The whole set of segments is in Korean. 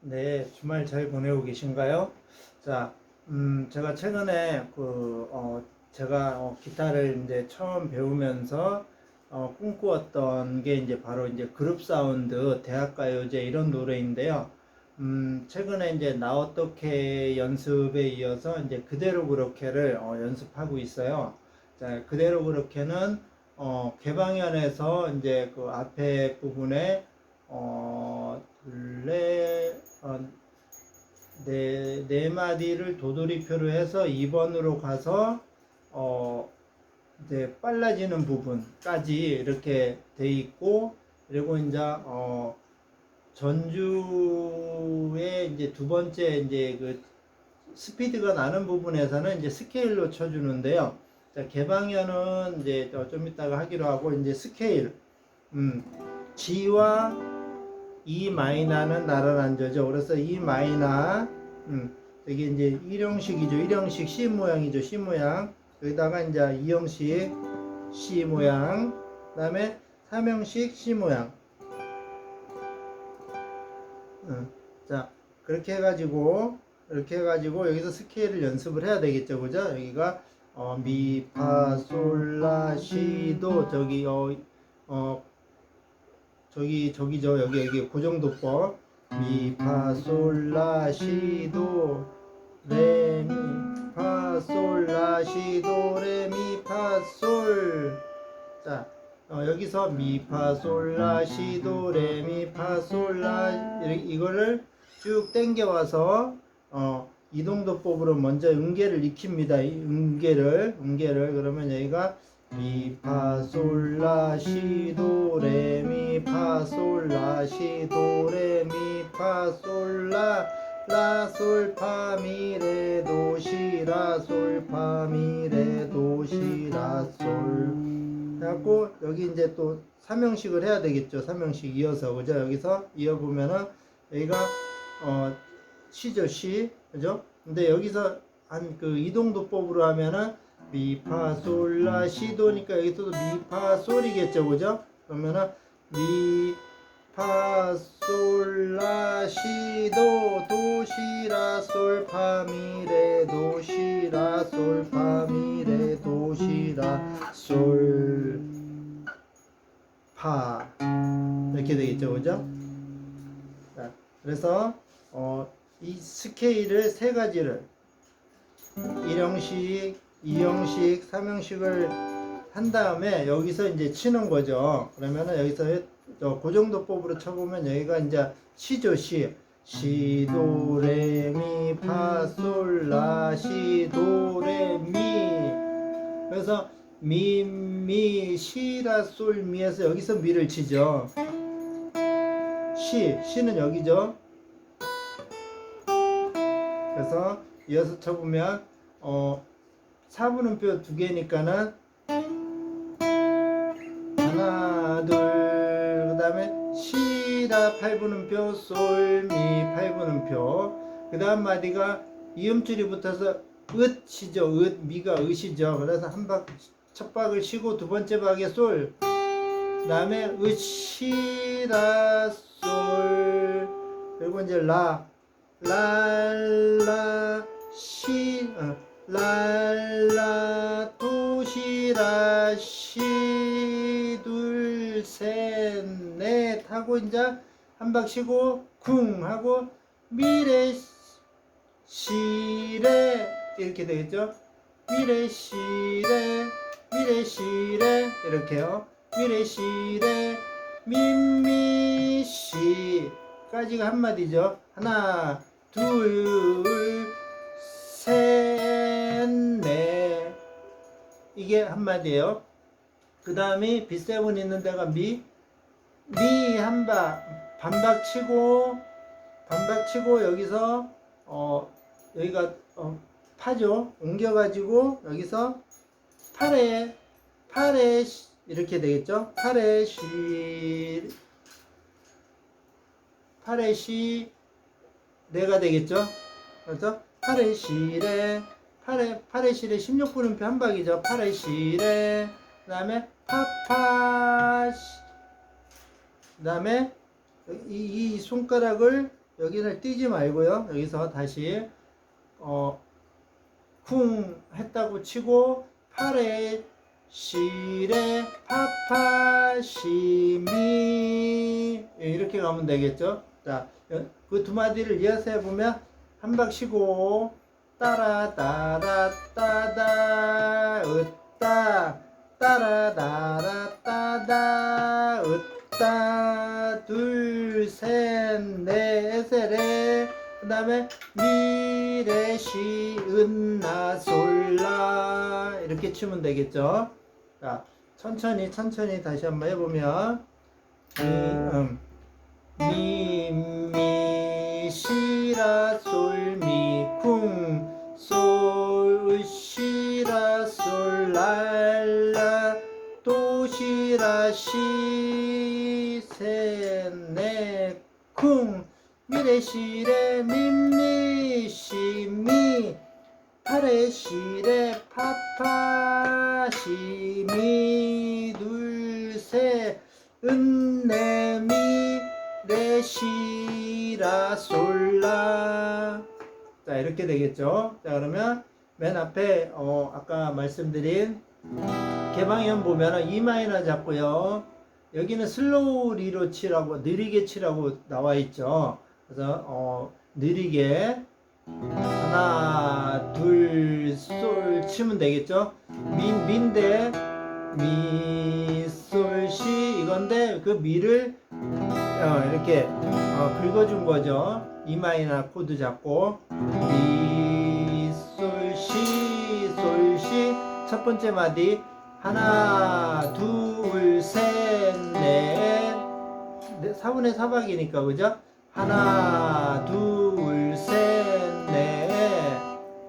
네, 주말 잘 보내고 계신가요? 자, 음, 제가 최근에 그, 어, 제가 어, 기타를 이제 처음 배우면서 어, 꿈꾸었던 게 이제 바로 이제 그룹 사운드, 대학가요제 이런 노래인데요. 음, 최근에 이제 나 어떻게 연습에 이어서 이제 그대로 그렇게를 어, 연습하고 있어요. 자, 그대로 그렇게는 어, 개방현에서 이제 그 앞에 부분에 어, 둘레, 어, 네, 네 마디를 도돌이표로 해서 2번으로 가서, 어, 이제 빨라지는 부분까지 이렇게 돼 있고, 그리고 이제, 어, 전주의 이제 두 번째 이제 그 스피드가 나는 부분에서는 이제 스케일로 쳐주는데요. 자, 개방현은 이제 좀 이따가 하기로 하고, 이제 스케일, 음, G와 E 마이너는 나란한 저죠. 그래서 E 마이너, 음, 여기 이제 일형식이죠. 일형식 C 모양이죠. C 모양. 여기다가 이제 이형식 C 모양. 그다음에 삼형식 C 모양. 음, 자, 그렇게 해 가지고 이렇게 해 가지고 여기서 스케일을 연습을 해야 되겠죠, 그죠? 여기가 어, 미, 파, 솔, 라, 시, 도 저기 어, 어 저기 저기죠 여기 여기 고정도법 미파솔라시도 레미 파솔라시도 레미파솔 자 어, 여기서 미파솔라시도 레미파솔라 이거를 쭉 당겨와서 어, 이동도법으로 먼저 음계를 익힙니다. 이 음계를 음계를 그러면 여기가 미파솔라시도 레미 파솔라 시도 레미 파솔라 라솔파미레 도시라 솔파미레 도시라솔. 해갖고 여기 이제 또 삼형식을 해야 되겠죠. 삼형식 이어서. 그죠? 여기서 이어보면은 여기가 어 시죠 시. 그죠? 근데 여기서 한 그 이동도법으로 하면은 미파솔라 시도니까 여기서도 미파솔이겠죠. 그죠? 그러면은 미 파 솔 라 시 도 도 시 라 솔 파 미 레 도 시 라 솔 파 미 레 도 시 라 솔 파. 이렇게 되겠죠 그죠? 자, 그래서 어, 이 스케일을 세 가지를 1형식, 2형식, 3형식을 한 다음에 여기서 이제 치는 거죠. 그러면은 여기서 저 고정도법으로 쳐보면 여기가 이제 시죠, 시. 시, 도, 레, 미, 파, 솔, 라, 시, 도, 레, 미. 그래서 미, 미, 시, 라, 솔, 미에서 여기서 미를 치죠. 시, 시는 여기죠. 그래서 이어서 쳐보면 어 4분음표 두 개니까는 시라 8분음표 솔미 8분음표. 그 다음 마디가 이음줄이 붙어서 으시죠. 으 미가 으시죠. 그래서 한 박 첫 박을 쉬고 두 번째 박에 솔. 그다음에 으시라 솔. 그리고 이제 라. 랄라 시 어, 랄라 도시라 시둘셋넷 하고 이제 한 박 쉬고 쿵 하고 미래 시래 이렇게 되겠죠 미래 시래 미래 시래 이렇게요 미래 시래 민미 시 까지가 한 마디죠 하나 둘, 셋, 넷. 이게 한 마디예요. 그 다음에 B7 있는 데가 미, 미 한 박, 반박 치고, 반박 치고 여기서, 어, 여기가, 어, 파죠. 옮겨가지고 여기서 8에, 8에, 이렇게 되겠죠. 8에 시, 8에 시, 네가 되겠죠? 그렇죠? 8의 시래 8의 8의 시래 16분음표 한 박이죠. 8의 시래 그 다음에 파파 그 다음에 이, 이 손가락을 여기를 띄지 말고요. 여기서 다시 어, 쿵 했다고 치고 팔에 시레 파파 시미 이렇게 가면 되겠죠. 자, 그 두 마디를 이어서 해보면 한 박 쉬고 따라 따라 따다 으따 따라 따라 따다 으따 둘 셋넷 에레 그 다음에 미 레 시 은 나 솔 라. 이렇게 치면 되겠죠? 자 천천히 천천히 다시 한번 해보면. 미, 음, 미, 미, 시 라, 솔, 미, 쿵, 솔, 시 라, 솔, 랄라, 도, 시 라, 시, 셋, 넷, 쿵, 미레, 시레, 미, 미, 시, 미, 파레, 시레, 파파, 시, 미, 둘, 셋, 은내미 레시라 솔라. 자 이렇게 되겠죠? 자 그러면 맨 앞에 어 아까 말씀드린 개방현 보면은 E 마이너 잡고요. 여기는 슬로우 리로 치라고 느리게 치라고 나와 있죠 그래서 어 느리게 하나 둘 솔 치면 되겠죠 민 민데 미솔시 이건데 그 미를 어, 이렇게 어, 긁어준 거죠. 이 마이너 코드 잡고 미솔시 솔시 첫 번째 마디 하나 둘셋넷 4분의 4박이니까 그죠? 하나 둘 셋 넷.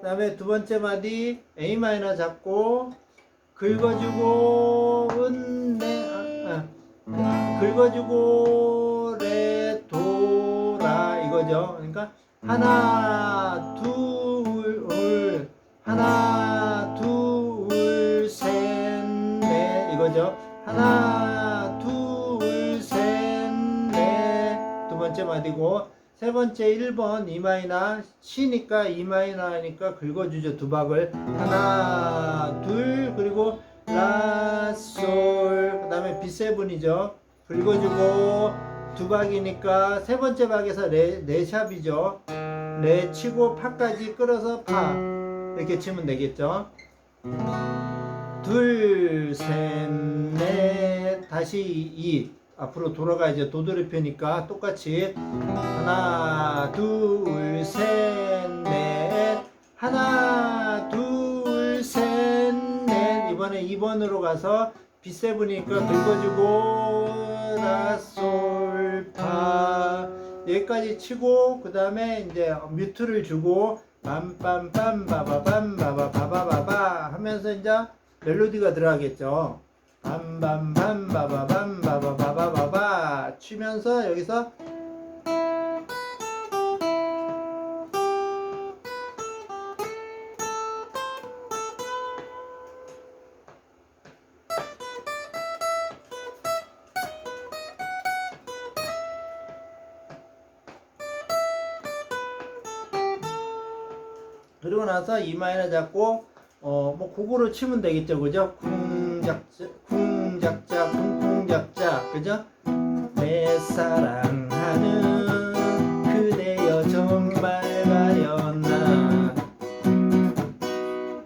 그 다음에 두 번째 마디 A 마이너 잡고 긁어주고 은내 아, 아, 긁어주고 레 도라 이거죠. 그러니까 하나 둘 하나 마디고 세 번째 1번 E 마이너 시니까 마이너 하니까 긁어주죠. 두 박을. 하나 둘 그리고 라솔. 그 다음에 B7이죠. 긁어주고 두 박이니까 세 번째 박에서 레, 레샵이죠. 레 치고 파까지 끌어서 파. 이렇게 치면 되겠죠. 둘, 셋, 넷, 다시 이 앞으로 돌아가야죠. 도돌이표니까 똑같이 하나, 둘, 셋, 넷, 하나, 둘, 셋, 넷. 이번에 2번으로 가서 B7이니까 긁어주고 라솔 파 여기까지 치고 그 다음에 이제 뮤트를 주고 빰빰빰 바바밤 바바바바바바 하면서 이제 멜로디가 들어가겠죠. 밤밤밤 바바밤 바바바바바바 치면서 여기서 그리고 나서 이 마이너 잡고 어 뭐 그거로 치면 되겠죠 그죠 쿵작자 쿵작자 쿵쿵작자 그죠? 내 사랑하는 그대여 정말 가렸나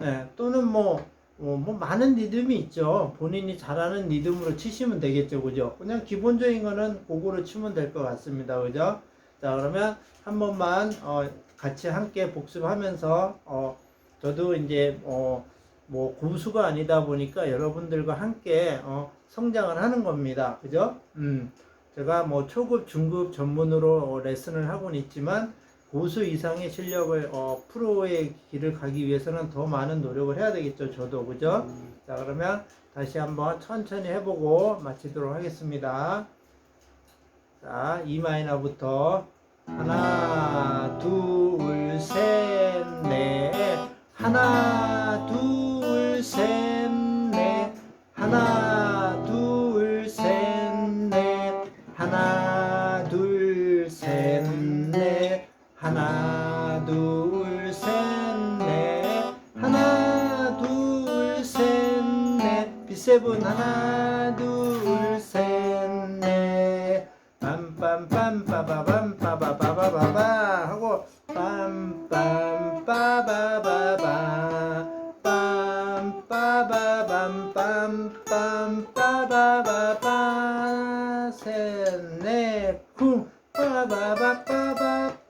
네, 또는 뭐, 뭐, 뭐 많은 리듬이 있죠. 본인이 잘하는 리듬으로 치시면 되겠죠 그죠? 그냥 기본적인 거는 그거로 치면 될 것 같습니다 그죠? 자 그러면 한 번만 어, 같이 함께 복습하면서 어, 저도 이제 어, 뭐 고수가 아니다 보니까 여러분들과 함께 어, 성장을 하는 겁니다. 그죠? 음, 제가 뭐 초급, 중급 전문으로 어, 레슨을 하고는 있지만 고수 이상의 실력을 어, 프로의 길을 가기 위해서는 더 많은 노력을 해야 되겠죠. 저도 그죠? 자 그러면 다시 한번 천천히 해보고 마치도록 하겠습니다. 자, E 마이너부터 하나, 둘, 셋, 넷. 하나, 둘, 하나 둘 셋 넷. 하나 둘 셋넷. 빗세분 하나 둘 셋 넷. 빰빰빰 빠바밤 빠바바바바바. 하고 빰빰 빠바바바. 빰 빠바밤 빰빰 빠바바바. 셋넷. 쿵. 빠바바바바바빠 빠바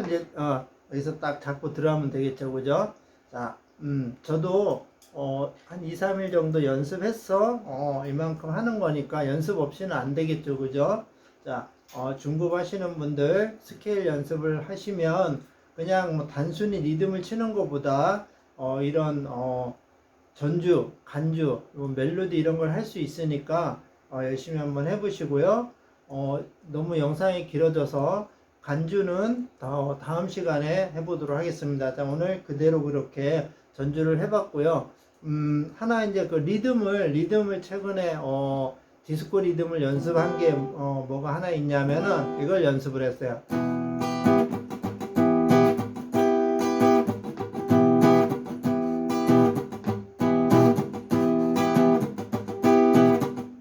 하고 이제 어 여기서 딱 잡고 들어가면 되겠죠. 그죠? 자 음 저도 어 한 2, 3일 정도 연습했어 어 이만큼 하는 거니까 연습 없이는 안 되겠죠. 그죠? 자 어, 중급 하시는 분들 스케일 연습을 하시면 그냥 뭐 단순히 리듬을 치는 것보다 어 이런 어 전주 간주 뭐 멜로디 이런 걸 할 수 있으니까 어 열심히 한번 해보시고요. 어 너무 영상이 길어져서 간주는 더 다음 시간에 해보도록 하겠습니다. 자, 오늘 그대로 그렇게 전주를 해봤고요. 음, 하나 이제 그 리듬을, 리듬을 최근에, 어, 디스코 리듬을 연습한 게, 어, 뭐가 하나 있냐면은 이걸 연습을 했어요.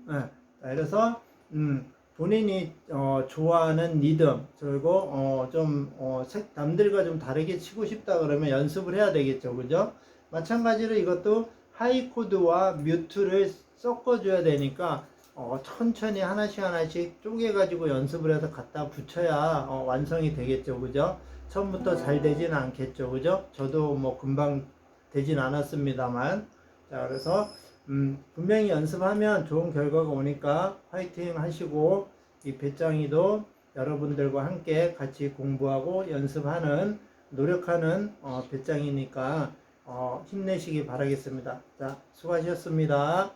네. 자, 그래서, 음, 본인이 어, 좋아하는 리듬 그리고 어, 좀 어, 색- 남들과 좀 다르게 치고 싶다 그러면 연습을 해야 되겠죠. 그죠? 마찬가지로 이것도 하이 코드와 뮤트를 섞어 줘야 되니까 어, 천천히 하나씩 하나씩 쪼개 가지고 연습을 해서 갖다 붙여야 어, 완성이 되겠죠. 그죠? 처음부터 잘 되지는 않겠죠. 그죠? 저도 뭐 금방 되진 않았습니다만. 자 그래서 음, 분명히 연습하면 좋은 결과가 오니까 화이팅 하시고 이 배짱이도 여러분들과 함께 같이 공부하고 연습하는 노력하는 어, 배짱이니까 어, 힘내시기 바라겠습니다. 자, 수고하셨습니다.